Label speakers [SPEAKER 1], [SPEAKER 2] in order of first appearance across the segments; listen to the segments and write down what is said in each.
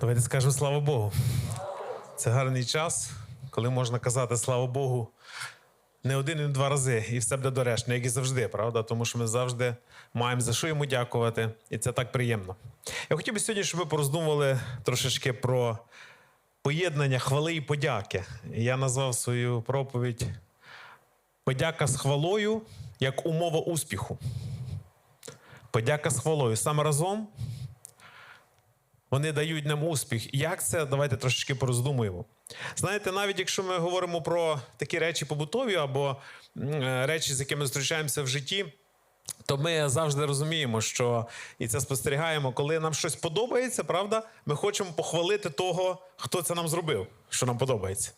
[SPEAKER 1] Давайте скажемо слава Богу. Це гарний час, коли можна казати слава Богу не один і не два рази, і все буде доречно, як і завжди, правда? Тому що ми завжди маємо за що йому дякувати, і це так приємно. Я хотів би сьогодні, щоб ми пороздумували трошечки про поєднання хвали і подяки. Я назвав свою проповідь Подяка з хвалою як умова успіху. Подяка з хвалою. Саме разом вони дають нам успіх. Як це? Давайте трошечки пороздумуємо. Знаєте, навіть якщо ми говоримо про такі речі побутові або е, речі, з якими зустрічаємося в житті, то ми завжди розуміємо, що і це спостерігаємо, коли нам щось подобається, правда, ми хочемо похвалити того, хто це нам зробив, що нам подобається.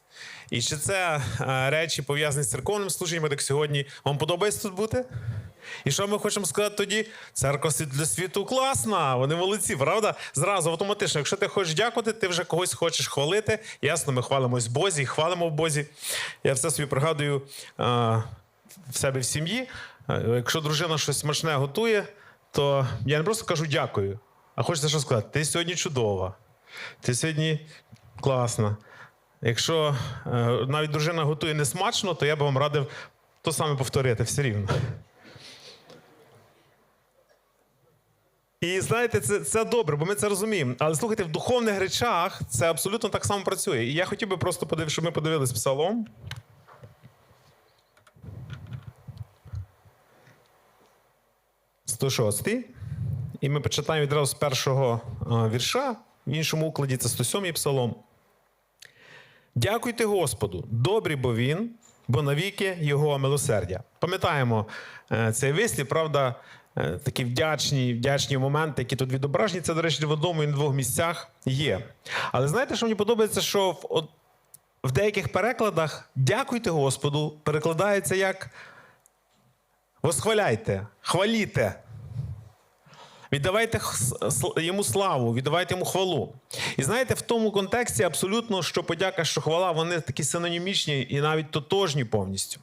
[SPEAKER 1] І чи це е, речі пов'язані з церковним служінням, так сьогодні вам подобається тут бути? І що ми хочемо сказати тоді? Церква для світу класна, вони молодці, правда? Зразу автоматично, якщо ти хочеш дякувати, ти вже когось хочеш хвалити. Ясно, ми хвалимось в Бозі, хвалимо в Бозі. Я все собі пригадую а, в себе в сім'ї. Якщо дружина щось смачне готує, то я не просто кажу дякую, а хочеться що сказати: ти сьогодні чудова, ти сьогодні класна. Якщо е, навіть дружина готує не смачно, то я би вам радив то саме повторити все рівно. І знаєте, це, це добре, бо ми це розуміємо. Але слухайте, в духовних речах це абсолютно так само працює. І я хотів би просто подивитися, щоб ми подивились псалом. Сто шостий. І ми почитаємо відразу з першого вірша. В іншому укладі це 107-й псалом. Дякуйте Господу, добрий бо він, бо навіки його милосердя. Пам'ятаємо е, цей вислів, правда, такі вдячні, вдячні моменти, які тут відображені. Це, до речі, в одному і на двох місцях є. Але знаєте, що мені подобається, що в, в деяких перекладах дякуйте Господу перекладається як восхваляйте, хваліте. Віддавайте йому славу, віддавайте йому хвалу. І знаєте, в тому контексті абсолютно, що подяка, що хвала, вони такі синонімічні і навіть тотожні повністю.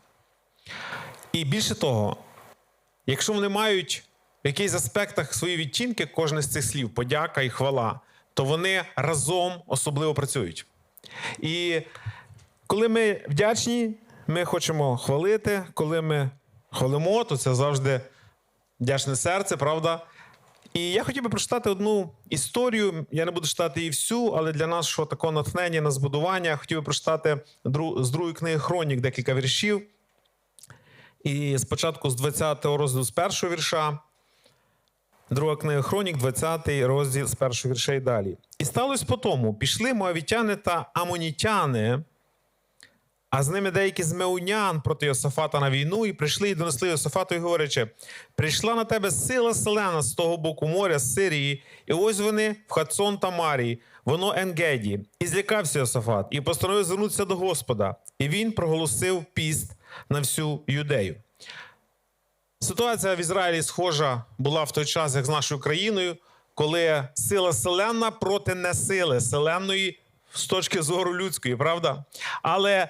[SPEAKER 1] І більше того, якщо вони мають в якихось аспектах свої відтінки, кожне з цих слів, подяка і хвала, то вони разом особливо працюють. І коли ми вдячні, ми хочемо хвалити. Коли ми хвалимо, то це завжди вдячне серце, правда? І я хотів би прочитати одну історію. Я не буду читати її всю, але для нас, що такого натхнення на збудування, я хотів би прочитати з другої книги Хронік декілька віршів. І спочатку з 20-го розділу з першого вірша. Друга книга Хронік, 20 розділ з першого вірша і далі. І сталося по тому: пішли моавітяни та амонітяни, а з ними деякі з меунян проти Йосафата на війну, і прийшли і донесли Йосафату, і говорячи: прийшла на тебе сила селена з того боку моря, з Сирії, і ось вони в Хацон Тамарі, воно Енгеді. І злякався Йосафат, і постановив звернутися до Господа. І він проголосив піст на всю юдею. Ситуація в Ізраїлі схожа була в той час, як з нашою країною, коли сила селена проти несили селенної з точки зору людської, правда? Але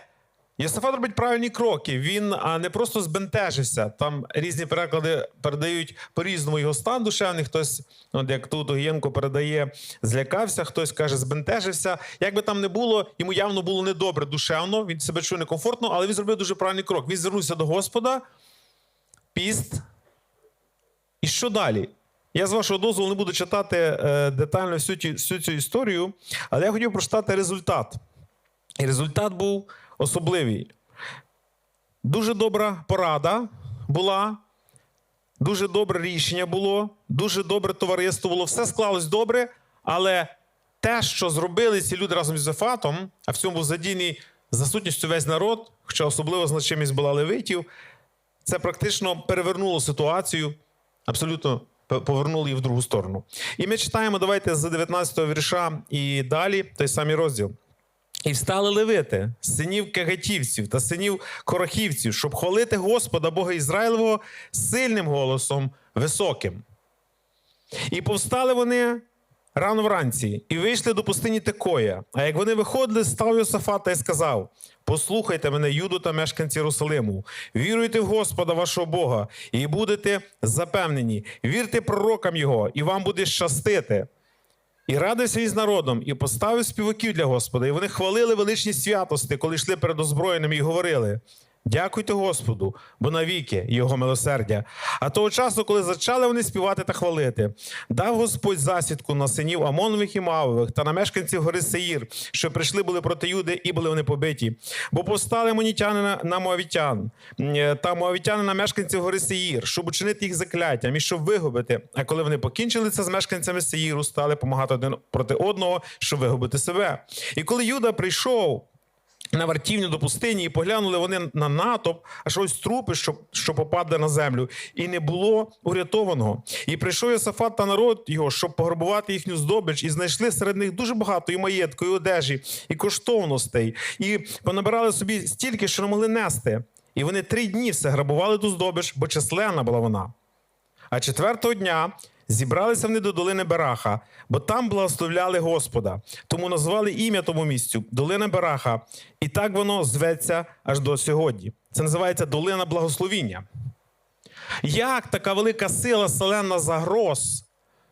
[SPEAKER 1] Єсафат робить правильні кроки. Він не просто збентежився. Там різні переклади передають по-різному його стан душевний. Хтось, от як тут Огієнко передає, злякався, хтось каже, збентежився. Як би там не було, йому явно було недобре душевно, він себе чує некомфортно, але він зробив дуже правильний крок. Він звернувся до Господа, піст. І що далі? Я з вашого дозволу не буду читати е, детально всю, всю цю історію, але я хотів прочитати результат. І результат був особливий. Дуже добра порада була, дуже добре рішення було, дуже добре товариство було. Все склалось добре, але те, що зробили ці люди разом з Зефатом, а в цьому був задійний за сутністю весь народ, хоча особливо значимість була левитів, це практично перевернуло ситуацію, абсолютно повернуло її в другу сторону. І ми читаємо, давайте з 19 го вірша і далі той самий розділ. І встали левити, синів кагатівців та синів корахівців, щоб хвалити Господа Бога Ізраїлевого сильним голосом, високим. І повстали вони рано вранці і вийшли до пустині Текоя. А як вони виходили, став Йосафат та й сказав: Послухайте мене, Юду та мешканці Єрусалиму, віруйте в Господа вашого Бога, і будете запевнені, вірте пророкам Його, і вам буде щастити. І радився із народом, і поставив співаків для Господа. І вони хвалили величні святости, коли йшли перед озброєними, і говорили: Дякуйте Господу, бо навіки його милосердя. А того часу, коли зачали вони співати та хвалити, дав Господь засідку на синів Амонових і Мавових та на мешканців гори Сеїр, що прийшли були проти Юди, і були вони побиті. Бо повстали монітяни на, Моавітян е, та Моавітяни на мешканців гори Сеїр, щоб учинити їх закляттям і щоб вигубити. А коли вони покінчили це з мешканцями Сеїру, стали помагати один проти одного, щоб вигубити себе. І коли Юда прийшов на вартівню до пустині, і поглянули вони на натовп, аж ось трупи, що, що попадали на землю, і не було урятованого. І прийшов Йосафат та народ його, щоб пограбувати їхню здобич, і знайшли серед них дуже багато і маєтку, і одежі, і коштовностей, і понабирали собі стільки, що не могли нести. І вони три дні все грабували ту здобич, бо численна була вона. А четвертого дня зібралися вони до долини Бераха, бо там благословляли Господа. Тому назвали ім'я тому місцю Долина Бераха. І так воно зветься аж до сьогодні. Це називається Долина Благословіння. Як така велика сила, селена загроз,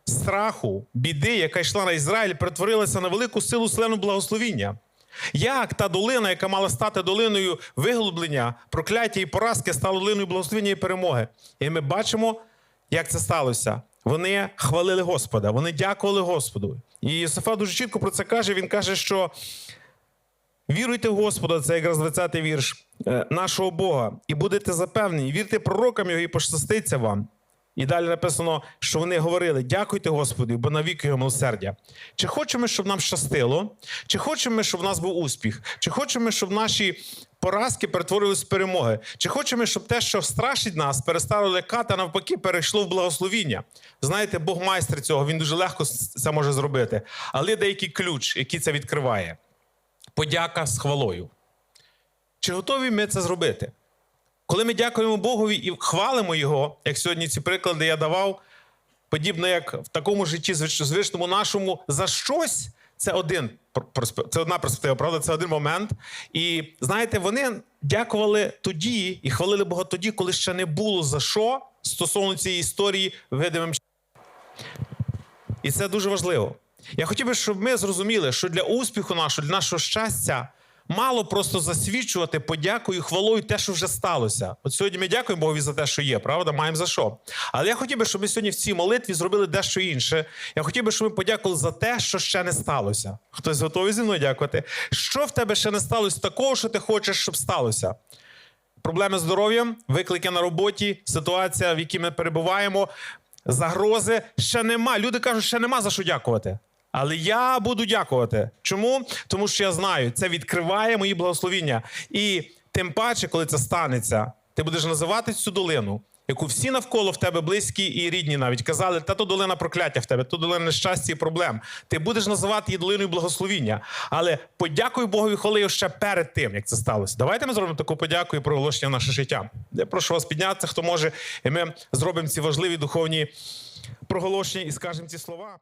[SPEAKER 1] страху, біди, яка йшла на Ізраїль, перетворилася на велику силу селену благословіння? Як та долина, яка мала стати долиною виглублення, прокляття і поразки, стала долиною благословіння і перемоги? І ми бачимо, як це сталося. Вони хвалили Господа, вони дякували Господу. І Йосифа дуже чітко про це каже. Він каже, що віруйте в Господа, це якраз 20-й вірш е, нашого Бога, і будете запевнені, вірте пророкам його і пощаститься вам. І далі написано, що вони говорили: дякуйте Господу, бо навік його милосердя. Чи хочемо, щоб нам щастило? Чи хочемо, щоб в нас був успіх? Чи хочемо, щоб наші поразки перетворились в перемоги? Чи хочемо, щоб те, що страшить нас, перестало лякати, а навпаки, перейшло в благословіння? Знаєте, Бог майстер цього, він дуже легко це може зробити. Але є деякий ключ, який це відкриває: подяка з хвалою. Чи готові ми це зробити? Коли ми дякуємо Богові і хвалимо Його, як сьогодні ці приклади я давав, подібно як в такому житті звичному нашому, за щось це один це одна перспектива, правда? Це один момент. І знаєте, вони дякували тоді і хвалили Бога тоді, коли ще не було за що стосовно цієї історії видимим. І це дуже важливо. Я хотів би, щоб ми зрозуміли, що для успіху нашого, для нашого щастя, мало просто засвідчувати подякою, хвалою те, що вже сталося. От сьогодні ми дякуємо Богові за те, що є, правда? Маємо за що. Але я хотів би, щоб ми сьогодні в цій молитві зробили дещо інше. Я хотів би, щоб ми подякували за те, що ще не сталося. Хтось готовий зі мною дякувати? Що в тебе ще не сталося такого, що ти хочеш, щоб сталося? проблеми з здоров'ям, виклики на роботі, ситуація, в якій ми перебуваємо, загрози ще нема. Люди кажуть, ще нема за що дякувати. Але я буду дякувати. Чому? Тому що я знаю, це відкриває мої благословіння. І тим паче, коли це станеться, ти будеш називати цю долину, яку всі навколо в тебе близькі і рідні навіть казали, та то долина прокляття в тебе, то долина нещастя і проблем. Ти будеш називати її долиною благословіння. Але подякуй Богові хвалею ще перед тим, як це сталося. Давайте ми зробимо таку подяку і проголошення в наше життя. Я прошу вас піднятися, хто може, і ми зробимо ці важливі духовні проголошення і скажемо ці слова.